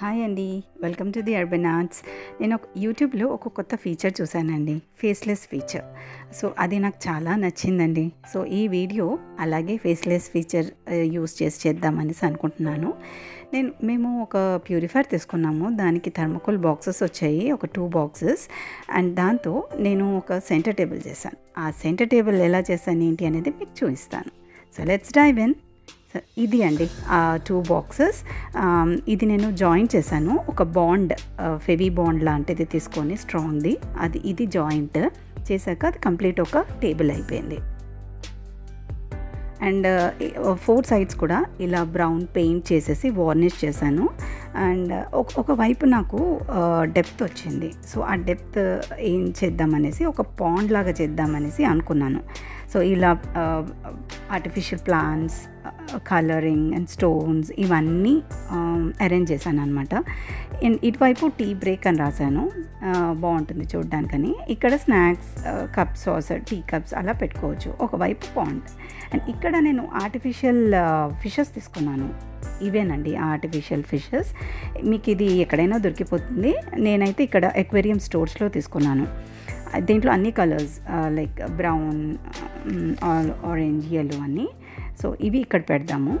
Hi అండి. Welcome to the urban arts. నేను ఒక యూట్యూబ్లో ఒక కొత్త ఫీచర్ చూశానండి. Faceless feature. సో అది నాకు చాలా నచ్చిందండి. సో ఈ వీడియో అలాగే ఫేస్లెస్ ఫీచర్ యూస్ చేసి చేద్దామనేసి అనుకుంటున్నాను. నేను మేము ఒక ప్యూరిఫైర్ తీసుకున్నాము. దానికి థర్మకోల్ బాక్సెస్ వచ్చాయి. ఒక టూ బాక్సెస్. అండ్ దాంతో నేను ఒక సెంటర్ టేబుల్ చేశాను. ఆ సెంటర్ టేబుల్ ఎలా చేశాను ఏంటి అనేది మీకు చూపిస్తాను. So let's dive in. ఇది అండి. ఆ టూ బాక్సెస్ ఇది నేను జాయింట్ చేశాను. ఒక బాండ్ ఫెవీ బాండ్ లాంటిది తీసుకొని స్ట్రాంగ్ది అది ఇది జాయింట్ చేశాక అది కంప్లీట్ ఒక టేబుల్ అయిపోయింది. అండ్ ఫోర్ సైడ్స్ కూడా ఇలా బ్రౌన్ పెయింట్ చేసేసి వార్నిష్ చేశాను. అండ్ ఒక ఒకవైపు నాకు డెప్త్ వచ్చింది. సో ఆ డెప్త్ ఏం చేద్దామనేసి ఒక పాండ్ లాగా చేద్దామనేసి అనుకున్నాను. సో ఇలా artificial plants colouring and stones ఇవన్నీ అరేంజ్ చేశాను అనమాట ఇటువైపు టీ బ్రేక్ అని రాశాను. బాగుంటుంది చూడడానికని. ఇక్కడ snacks cups saucer tea cups అలా పెట్టుకోవచ్చు. ఒకవైపు పాండ్. అండ్ ఇక్కడ నేను ఆర్టిఫిషియల్ ఫిషెస్ తీసుకున్నాను. ఇవేనండి ఆర్టిఫిషియల్ ఫిషెస్. మీకు ఇది ఎక్కడైనా దొరికిపోతుంది. నేనైతే ఇక్కడ ఎక్వేరియం స్టోర్స్లో తీసుకున్నాను. దీంట్లో అన్ని colours like brown orange yellow అని సో ఇవి ఇక్కడ పెడదాము.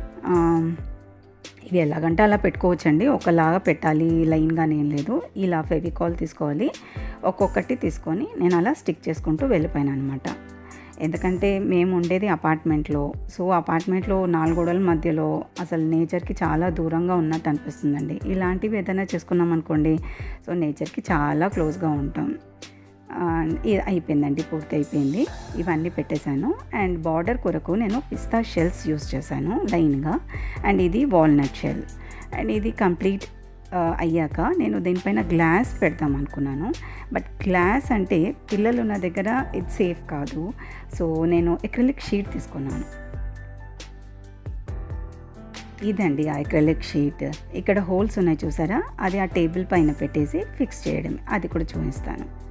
ఇవి ఎలాగంటే అలా పెట్టుకోవచ్చండి. ఒకలాగా పెట్టాలి లైన్గానే ఏం లేదు. ఇలా ఫెవికాల్ తీసుకోవాలి. ఒక్కొక్కటి తీసుకొని నేను అలా స్టిక్ చేసుకుంటూ వెళ్ళిపోయాను అనమాట ఎందుకంటే మేము ఉండేది అపార్ట్మెంట్లో. సో అపార్ట్మెంట్లో నాలుగోడల మధ్యలో అసలు నేచర్కి చాలా దూరంగా ఉన్నట్టు అనిపిస్తుందండి. ఇలాంటివి ఏదైనా చేసుకున్నాం అనుకోండి సో నేచర్కి చాలా క్లోజ్గా ఉంటాం. అయిపోయిందండి పూర్తి అయిపోయింది. ఇవన్నీ పెట్టేశాను. అండ్ బార్డర్ కొరకు నేను పిస్తా షెల్స్ యూస్ చేశాను లైన్గా. అండ్ ఇది వాల్నట్ షెల్. అండ్ ఇది కంప్లీట్ అయ్యాక నేను దీనిపైన గ్లాస్ పెడదాం అనుకున్నాను. బట్ గ్లాస్ అంటే పిల్లలు ఉన్న దగ్గర ఇది సేఫ్ కాదు. సో నేను ఎక్రిలిక్ షీట్ తీసుకున్నాను. ఇదండి ఆ ఎక్రలిక్ షీట్. ఇక్కడ హోల్స్ ఉన్నాయి చూసారా? అది ఆ టేబుల్ పైన పెట్టేసి ఫిక్స్ చేయడం. అది కూడా చూపిస్తాను.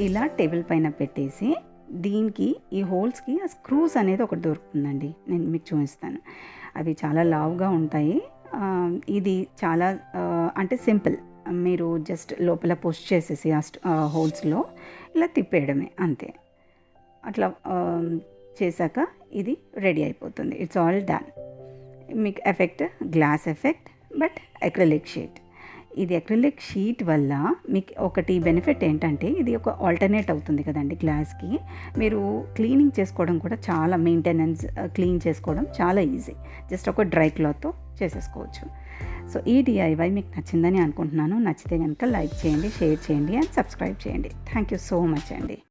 ఇలా టేబుల్ పైన పెట్టేసి దీనికి ఈ హోల్స్కి ఆ స్క్రూస్ అనేది ఒకటి దొరుకుతుందండి. నేను మీకు చూపిస్తాను. అవి చాలా లావుగా ఉంటాయి. ఇది చాలా అంటే సింపుల్. మీరు జస్ట్ లోపల పుష్ చేసేసి ఆ హోల్స్లో ఇలా తిప్పేయడమే అంతే. అట్లా చేశాక ఇది రెడీ అయిపోతుంది. ఇట్స్ ఆల్ డన్ మీకు effect glass effect but acrylic sheet ఇది అక్రిలిక్ షీట్ వల్ల మీకు ఒకటి బెనిఫిట్ ఏంటంటే ఇది ఒక ఆల్టర్నేట్ అవుతుంది కదండి గ్లాస్కి మీరు క్లీనింగ్ చేసుకోవడం కూడా చాలా మెయింటెనెన్స్ క్లీన్ చేసుకోవడం చాలా ఈజీ జస్ట్ ఒక డ్రై క్లాత్తో చేసేసుకోవచ్చు. సో ఈ డిఐవై మీకు నచ్చిందని అనుకుంటున్నాను. నచ్చితే కనుక లైక్ చేయండి షేర్ చేయండి అండ్ సబ్స్క్రైబ్ చేయండి. థ్యాంక్ యూ సో మచ్ అండి.